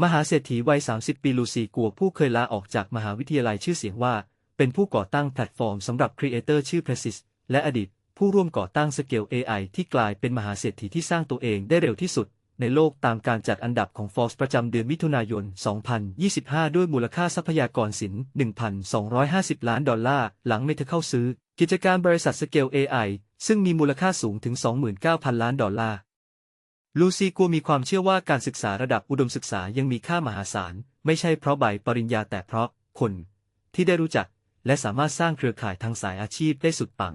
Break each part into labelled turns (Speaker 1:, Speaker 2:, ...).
Speaker 1: มหาเศรษฐีวัย 30 ปีลูซีกัวผู้เคยลาออกจากมหาวิทยาลัยชื่อเสียงว่า เป็นผู้ก่อตั้งแพลตฟอร์มสำหรับครีเอเตอร์ชื่อ Precis และอดีต ผู้ร่วมก่อตั้ง Scale AI ที่กลายเป็นมหาเศรษฐีที่สร้างตัวเองได้เร็วที่สุด ในโลกตามการจัดอันดับของ Forbes ประจำเดือนมิถุนายน 2025 ด้วยมูลค่าทรัพยากรสิน 1,250 ล้านดอลลาร์ หลังเมเธอเข้าซื้อ กิจการบริษัท Scale AI ซึ่งมีมูลค่าสูงถึง 29,000 ล้านดอลลาร์ ลูซีกัวมีความเชื่อว่าการศึกษาระดับอุดมศึกษายังมีค่ามหาศาล ไม่ใช่เพราะใบปริญญาแต่เพราะคนที่ได้รู้จัก และสามารถสร้างเครือข่ายทางสายอาชีพได้สุดปัง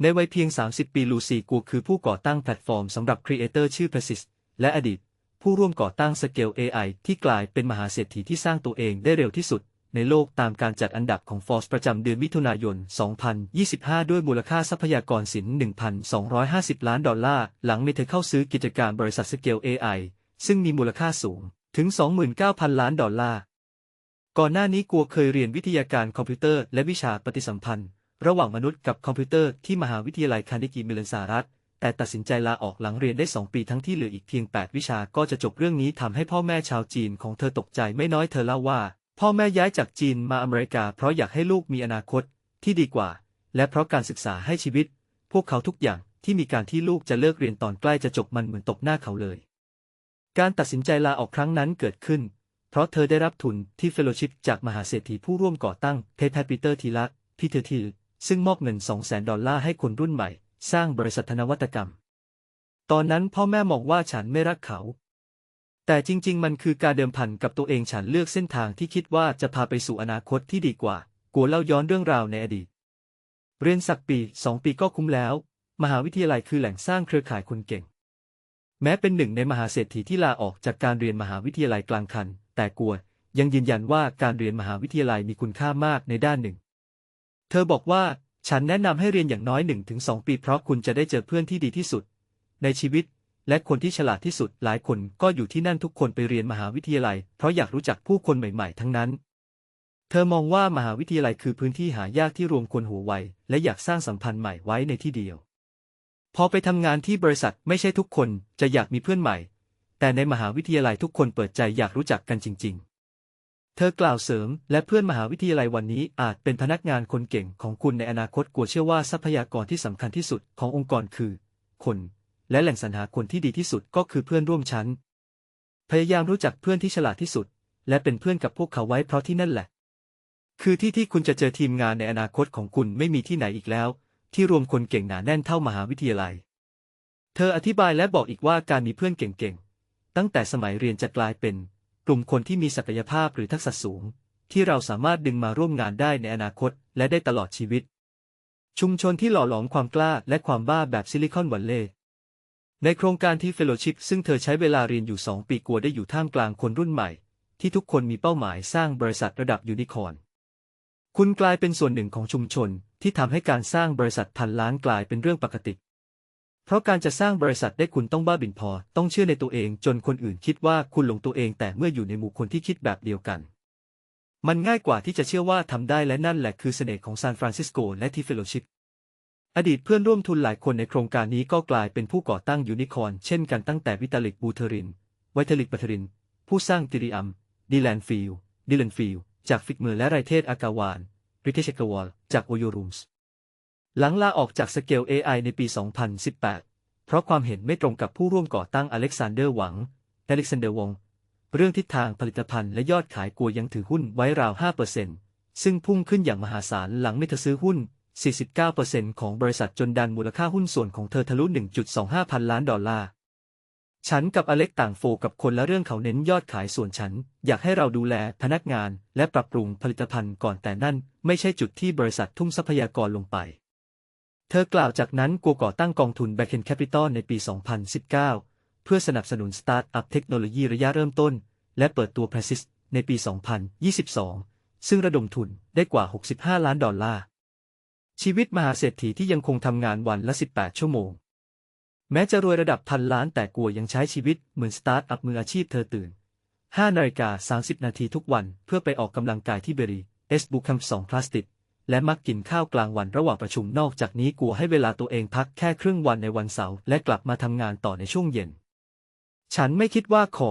Speaker 1: ในวัยเพียง 30 ปีลูซีกัวคือผู้ก่อตั้งแพลตฟอร์มสำหรับครีเอเตอร์ชื่อ Precis และอดีต ผู้ร่วมก่อตั้ง Scale AI ที่กลายเป็นมหาเศรษฐีที่สร้างตัวเองได้เร็วที่สุด ในโลกตามการจัดอันดับของ Forbes ประจำเดือนมิถุนายน 2025 ด้วยมูลค่าทรัพยากรสิน 1,250 ล้านดอลลาร์ หลังเมเธอเข้าซื้อกิจการบริษัท Scale AI ซึ่งมีมูลค่าสูงถึง 29,000 ล้านดอลลาร์ ก่อนหน้านี้กัวเคยเรียนวิทยาการคอมพิวเตอร์และวิชาปฏิสัมพันธ์ ระหว่างมนุษย์กับคอมพิวเตอร์ที่มหาวิทยาลัยคาร์เนกีเมลนสหรัฐแต่ตัดสินใจลาออกหลังเรียนได้ 2 ปีทั้งที่เหลืออีกเพียง 8 วิชาก็จะจบเรื่องนี้ทำให้พ่อแม่ชาวจีนของเธอตกใจไม่น้อยเธอเล่าว่า พ่อแม่ย้ายจากจีนมาอเมริกา เพราะอยากให้ลูกมีอนาคตที่ดีกว่า และเพราะการศึกษาให้ชีวิต พวกเขาทุกอย่างที่มีการที่ลูกจะเลิกเรียนตอนใกล้จะจบมันเหมือนตกหน้าเขาเลย การตัดสินใจลาออกครั้งนั้นเกิดขึ้น เพราะเธอได้รับทุนที่เฟลโลชิพจากมหาเศรษฐีผู้ร่วมก่อตั้งเพทแพปีเตอร์ทีละพีเทอร์ทีลซึ่งมอบเงิน 200,000ดอลลาร์ให้คนรุ่นใหม่ สร้างบริษัทนวัตกรรม ตอนนั้นพ่อแม่มองว่าฉันไม่รักเขา แต่จริง ๆ มันคือการเดิมพันกับตัวเองฉันเลือกเส้นทางที่คิดว่าจะพาไปสู่อนาคตที่ดีกว่า กัวเล่าย้อนเรื่องราวในอดีต เรียนสักปีสองปีก็คุ้มแล้ว มหาวิทยาลัยคือแหล่งสร้างเครือข่ายคนเก่ง แม้เป็นหนึ่งในมหาเศรษฐีที่ลาออกจากการเรียนมหาวิทยาลัยกลางคัน แต่กัวยังยืนยันว่าการเรียนมหาวิทยาลัยมีคุณค่ามากในด้านหนึ่ง เธอบอกว่าฉันแนะนำให้เรียนอย่างน้อย1นถึงสปีเพราะคุณจะได้เจอเพื่อนที่ดีที่สุด ในชีวิต และคนที่ฉลาดที่สุดหลายคนก็อยู่ที่นั่นทุกคนไปเรียนมหาวิทยาลัย เพราะอยากรู้จักผู้คนใหม่ๆ ทั้งนั้น เธอมองว่ามหาวิทยาลัยคือพื้นที่หายากที่รวมคนหัวไวและอยากสร้างสัมพันธ์ใหม่ไว้ในที่เดียว พอไปทำงานที่บริษัทไม่ใช่ทุกคนจะอยากมีเพื่อนใหม่ แต่ในมหาวิทยาลัยทุกคนเปิดใจอยากรู้จักกันจริง ๆเธอกล่าวเสริม และเพื่อนมหาวิทยาลัยวันนี้อาจเป็นพนักงานคนเก่งของคุณในอนาคตกลัวเชื่อว่าทรัพยากรที่สำคัญที่สุดขององค์กรคือ คน และแหล่งสรรหาคนที่ดีที่สุดก็คือเพื่อนร่วมชั้น พยายามรู้จักเพื่อนที่ฉลาดที่สุด และเป็นเพื่อนกับพวกเขาไว้เพราะที่นั่นแหละ คือที่ที่คุณจะเจอทีมงานในอนาคตของคุณไม่มีที่ไหนอีกแล้ว ที่รวมคนเก่งหนาแน่นเท่ามหาวิทยาลัย เธออธิบายและบอกอีกว่าการมีเพื่อนเก่งๆ ตั้งแต่สมัยเรียนจะกลายเป็น กลุ่มคนที่มีศักยภาพหรือทักษะสูง ที่เราสามารถดึงมาร่วมงานได้ในอนาคต และได้ตลอดชีวิต ชุมชนที่หล่อหลอมความกล้าและความบ้าแบบซิลิคอนวัลเลย์ ในโครงการที่เฟลโลชิพซึ่งเธอใช้เวลาเรียนอยู่ 2 ปีกลัวได้อยู่ท่ามกลางคนรุ่นใหม่ ที่ทุกคนมีเป้าหมายสร้างบริษัทระดับยูนิคอร์นคุณกลายเป็นส่วนหนึ่งของชุมชนที่ทำให้การสร้างบริษัทพันล้านกลายเป็นเรื่องปกติ เพราะการจะสร้างบริษัทได้คุณต้องบ้าบิ่นพอ ต้องเชื่อในตัวเองจนคนอื่นคิดว่าคุณหลงตัวเอง แต่เมื่ออยู่ในหมู่คนที่คิดแบบเดียวกัน มันง่ายกว่าที่จะเชื่อว่าทำได้และนั่นแหละคือเสน่ห์ของซานฟรานซิสโกและที่เฟลโลชิพ อดีตเพื่อนร่วมทุนหลายคนในโครงการนี้ก็กลายเป็นผู้ก่อตั้งยูนิคอร์นเช่นกันตั้งแต่วิตาลิกบูเทริน ไวทาลิกบัทริน ผู้สร้างติริอัมดีแลนฟิลดิลันฟิลจากฟิกเมอร์และไรเทศอากาวาน ริเทชกวอล จากโอโยรูมส์ หลังลาออกจากสเกล AI ในปี 2018 เพราะความเห็นไม่ตรงกับผู้ร่วมก่อตั้งอเล็กซานเดอร์หวัง อเล็กซานเดอร์วง เรื่องทิศทางผลิตภัณฑ์และยอดขายกลัวยังถือหุ้นไว้ราว 5%ซึ่งพุ่งขึ้นอย่างมหาศาลหลังไม่เธอซื้อหุ้น 49%ของบริษัทจนดันมูลค่าหุ้นส่วนของเธอทะลุ 1.25 พันล้านดอลลาร์ ฉันกับอเล็กต่างโฟกับคนละเรื่องเขาเน้นยอดขายส่วนฉัน อยากให้เราดูแลพนักงานและปรับปรุงผลิตภัณฑ์ก่อนแต่นั่น ไม่ใช่จุดที่บริษัททุ่มทรัพยากรลงไป เธอกล่าวจากนั้นกัวก่อตั้งกองทุน b a c k e n Capital ในปี 2019 เพื่อสนับสนุนสตาร์ทอัพเทคโนโลยีระยะเริ่มต้น และเปิดตัว Precis ในปี 2022 ซึ่งระดมทุนได้กว่า 65 ล้านดอลลาร์ ชีวิตมหาเศรษฐีที่ยังคงทำงานวันละ 18 ชั่วโมง แม้จะรวยระดับพันล้านแต่กลัวยังใช้ชีวิตเหมือนสตาร์ทอัพมืออาชีพเธอตื่น 5 นาฬิกา 30 นาทีทุกวันเพื่อไปออกกำลังกายที่เบรีเอสบุคัมสองพลาสติก และมักกินข้าวกลางวันระหว่างประชุมนอกจากนี้กลัวให้เวลาตัวเองพักแค่ครึ่งวันในวันเสาร์และกลับมาทำงานต่อในช่วงเย็น ฉันไม่คิดว่าคอ